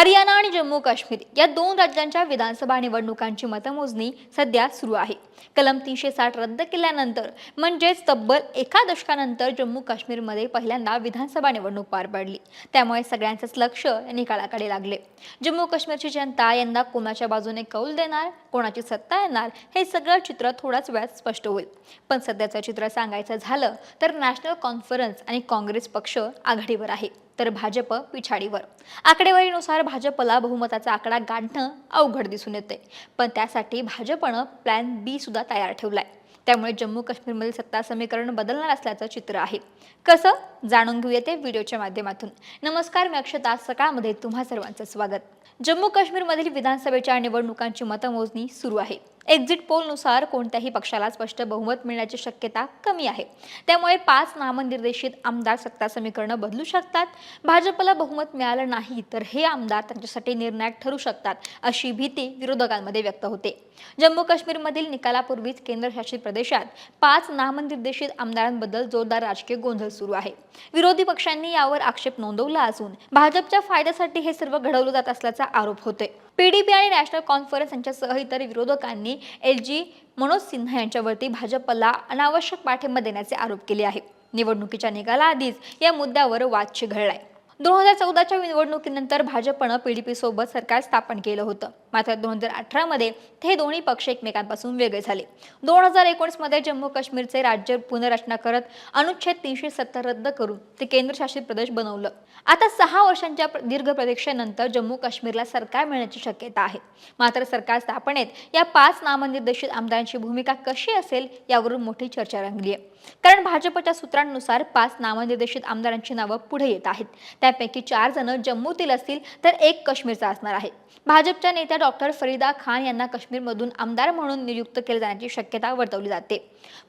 हरियाणा आणि जम्मू काश्मीर या दोन राज्यांच्या विधानसभा निवडणुकांची मतमोजणी सध्या सुरू आहे. कलम तीनशे साठ रद्द केल्यानंतर म्हणजेच तब्बल एका दशकानंतर जम्मू काश्मीरमध्ये पहिल्यांदा विधानसभा निवडणूक पार पडली. त्यामुळे सगळ्यांचंच लक्ष निकालाकडे लागले. जम्मू काश्मीरची जनता यंदा कोणाच्या बाजूने कौल देणार? कोणाची सत्ता येणार हे सगळं चित्र थोड्याच वेळात स्पष्ट होईल. पण सध्याचं चित्र सांगायचं झालं तर नॅशनल कॉन्फरन्स आणि काँग्रेस पक्ष आघाडीवर आहे. तर भाजप पिछाडीवर आकडेवारीनुसार भाजपला बहुमताचा आकडा गाठणं अवघड दिसून येते. पण त्यासाठी भाजपनं प्लॅन बी सुद्धा तयार ठेवलाय. त्यामुळे जम्मू काश्मीरमधील सत्ता समीकरण बदलणार असल्याचं चित्र आहे. कसं? जाणून घेऊया ते व्हिडिओच्या माध्यमातून. नमस्कार मी अक्षता. सकाळमध्ये तुम्हा सर्वांचं स्वागत. जम्मू काश्मीरमधील विधानसभेच्या निवडणुकांची मतमोजणी सुरू आहे. एक्झिट पोलनुसार कोणत्याही पक्षाला स्पष्ट बहुमत मिळण्याची शक्यता कमी आहे. त्यामुळे पाच नामनिर्देशित आमदार सत्ता समीकरणं बदलू शकतात. भाजपला बहुमत मिळालं नाही तर हे आमदार त्यांच्यासाठी निर्णायक ठरू शकतात अशी भीती विरोधकांमध्ये व्यक्त होते. जम्मू काश्मीरमधील निकालापूर्वीच केंद्रशासित प्रदेशात पाच नामनिर्देशित आमदारांबद्दल जोरदार राजकीय गोंधळ सुरू आहे. विरोधी पक्षांनी यावर आक्षेप नोंदवला असून भाजपच्या फायद्यासाठी हे सर्व घडवलं जात असल्याचा आरोप होतोय. पीडीपी आणि नॅशनल कॉन्फरन्स यांच्यासह इतर विरोधकांनी एल जी मनोज सिन्हा यांच्यावरती भाजपला अनावश्यक पाठिंबा देण्याचे आरोप केले आहे निवडणुकीच्या निकालाआधीच या मुद्द्यावर वाद चिघळलाय दोन हजार चौदाच्या निवडणुकीनंतर भाजपनं पी डी पीसोबत सरकार स्थापन केलं होतं. मात्र दोन हजार अठरामध्ये हे दोन्ही पक्ष एकमेकांपासून वेगळे झाले. दोन हजार एकोणीसमध्ये जम्मू काश्मीरचे राज्य पुनर्रचना करत अनुच्छेद तीनशे सत्तर रद्द करून ते केंद्रशासित प्रदेश बनवलं. आता सहा वर्षांच्या दीर्घ प्रतीक्षेनंतर जम्मू काश्मीरला सरकार मिळण्याची शक्यता आहे. मात्र सरकार स्थापनेत या पाच नामनिर्देशित आमदारांची भूमिका कशी असेल यावरून मोठी चर्चा रंगली आहे. कारण भाजपच्या सूत्रांनुसार पाच नामनिर्देशित आमदारांची नावं पुढे येत आहेत. त्यापैकी चार जण जम्मूतील असतील तर एक काश्मीरचा असणार आहे. भाजपच्या नेत्या डॉक्टर फरीदा खान यांना काश्मीरमधून आमदार म्हणून नियुक्त केले जाण्याची शक्यता वर्तवली जाते.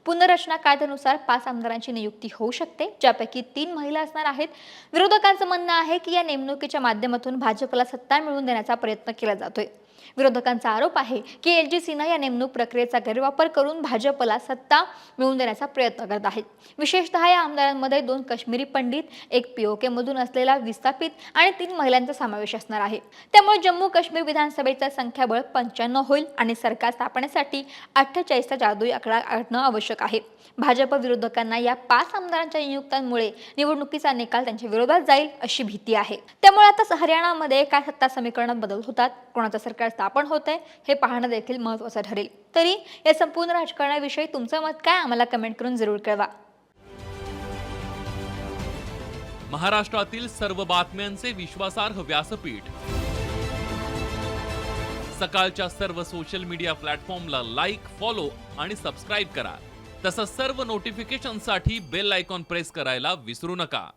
पुनर्रचना कायद्यानुसार पाच आमदारांची नियुक्ती होऊ शकते ज्यापैकी तीन महिला असणार आहेत. विरोधकांचं म्हणणं आहे की या नेमणुकीच्या माध्यमातून भाजपला सत्ता मिळवून देण्याचा प्रयत्न केला जातोय. विरोधकांचा आरोप आहे की एल जी सिन्हा या नेमणूक प्रक्रियेचा गैरवापर करून भाजपला सत्ता मिळवून देण्याचा प्रयत्न करत आहेत. विशेषतः या आमदारांमध्ये दोन काश्मीरी पंडित एक पीओके मधून असलेला विस्थापित आणि तीन महिलांचा समावेश असणार आहे. त्यामुळे जम्मू काश्मीर विधानसभेचा संख्याबळ पंच्याण्णव होईल आणि सरकार स्थापनेसाठी अठ्ठेचाळीसचा जादुई आकडा आणणं आवश्यक आहे. भाजप विरोधकांना या पाच आमदारांच्या नियुक्त्यांमुळे निवडणुकीचा निकाल त्यांच्या विरोधात जाईल अशी भीती आहे. त्यामुळे आता हरियाणामध्ये काय सत्ता समीकरणात बदल होतात? कोणाचं सरकार स्थापन होत आहे हे पाहणं देखील महत्त्वाचं ठरेल. तरी या संपूर्ण राजकारणाविषयी तुमचं मत काय आम्हाला कमेंट करून जरूर कळवा. महाराष्ट्रातील सर्व बातम्यांचे विश्वासार्ह व्यासपीठ. सकाळच्या सर्व सोशल मीडिया प्लॅटफॉर्मला लाईक फॉलो आणि सबस्क्राईब करा. तसंच सर्व नोटिफिकेशनसाठी बेल आयकॉन प्रेस करायला विसरू नका.